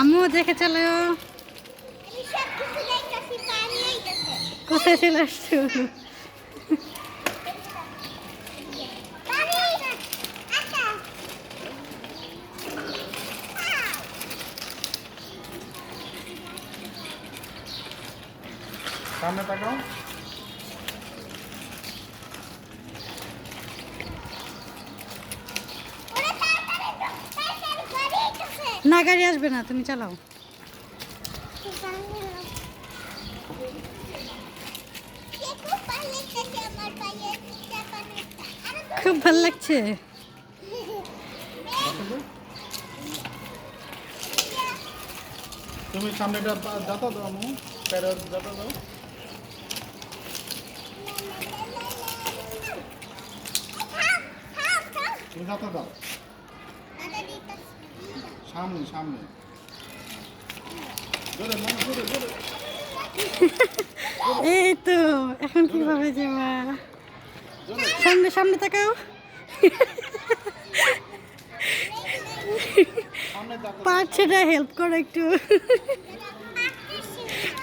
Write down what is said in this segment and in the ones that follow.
আম্মু দেখে চলো। কোথায় চলে আসছো? সামনে তাকাও। না, গাড়ি আসবে না, তুমি চালাও। খুব ভালো লাগছে। তুমি সামনেটা যাতা দাও আমু প্যারের যাতা দাও। তুমি যাতা দাও। সামনে সামনে। মনে এই তো এখন কীভাবে মা? সামনে সামনে তাকাও। পারছে না হেল্প করো একটু।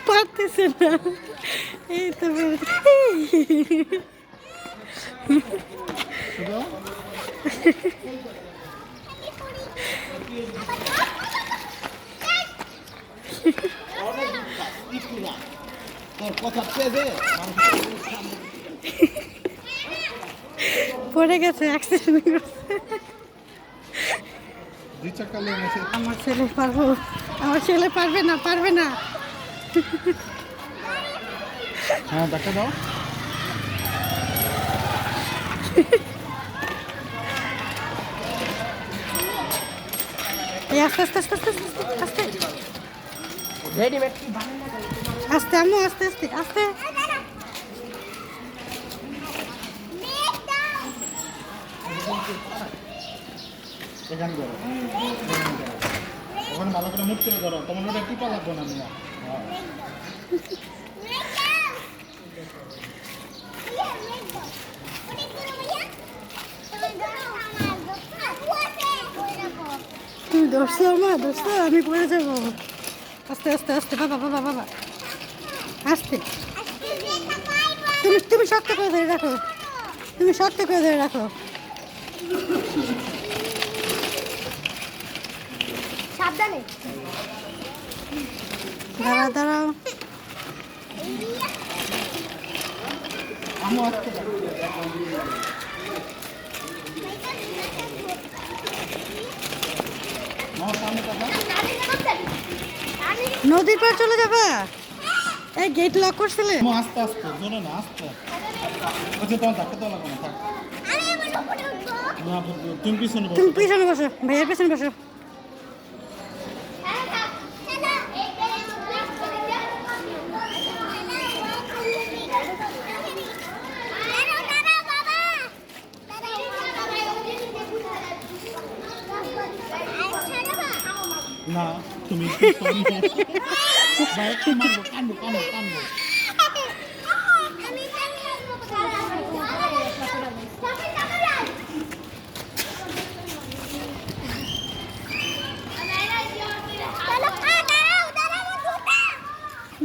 পারতেছে না। এই তো দাও তোর কথা পেয়ে পড়ে গেছে অ্যাক্সিডেন্ট করছে আমার ছেলে পারব আমার ছেলে পারবে না পারবে না। হ্যাঁ দেখা দাও। আস্তে আস্তে আস্তে আস্তে আস্তে। আস্তে আস্তে আম্মু আস্তে আস্তে আস্তে। ওখানে ভালো করে মুখ করে তোমার ওটা টিপা লাগবে না মিয়া। তুমি ধরছো আমার ধরছো আমি পড়ে যাব। আস্তে আস্তে আস্তে বাবা বাবা বাবা আস্তে তুমি তুমি শক্ত করে ধরে রাখো তুমি শক্ত করে ধরে রাখো সাবধানে দাঁড়াও দাঁড়াও আমু আসতে আমার সামনে নদীর পার চলে যাবা? এই গেট লক করছিলে? আমু আস্তে আস্তে জোরে না আস্তে। আচ্ছা তোমার ধাক্কা তো লাগবে না থাক। আমি আমার উপরে না তুমি পিছনে বসো। তুমি পিছনে বসো ভাইয়ের পিছনে বসো। তুমি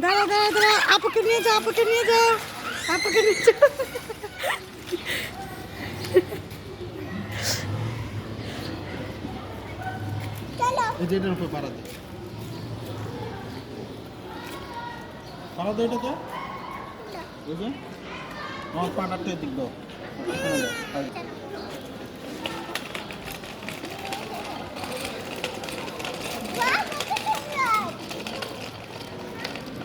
দাঁড়াও দাঁড়াও দাঁড়াও। আপুকে নিয়ে যাও আপুকে নিয়ে যাও। আপুকে নিয়ে যাও। এই যে এটার উপর পাড়া পাড়া এটাতে বুঝলে আমার পাড়াটা দিক দাও এখানে দাও, এই। বাহ, কত সুন্দর।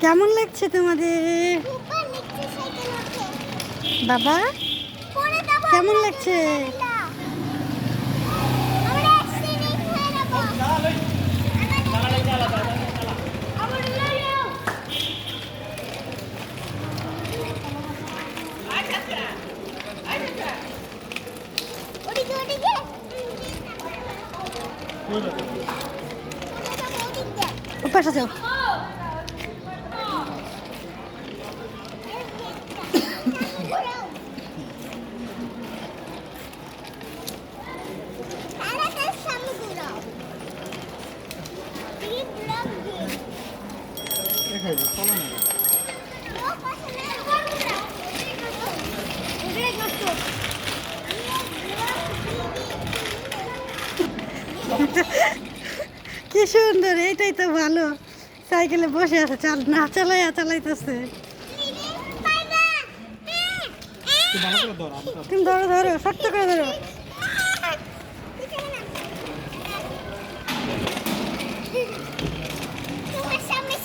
কেমন লাগছে তোমাদের। বাবা কেমন লাগছে? 오빠셔세요. Thank you. কি সুন্দর, এইটাই তো ভালো। সাইকেলে বসে আছে, চাল না চালাইয়া চালাইতেছে। তুমি ধরো ধরো, শক্ত করে ধরো। তোমার সামনে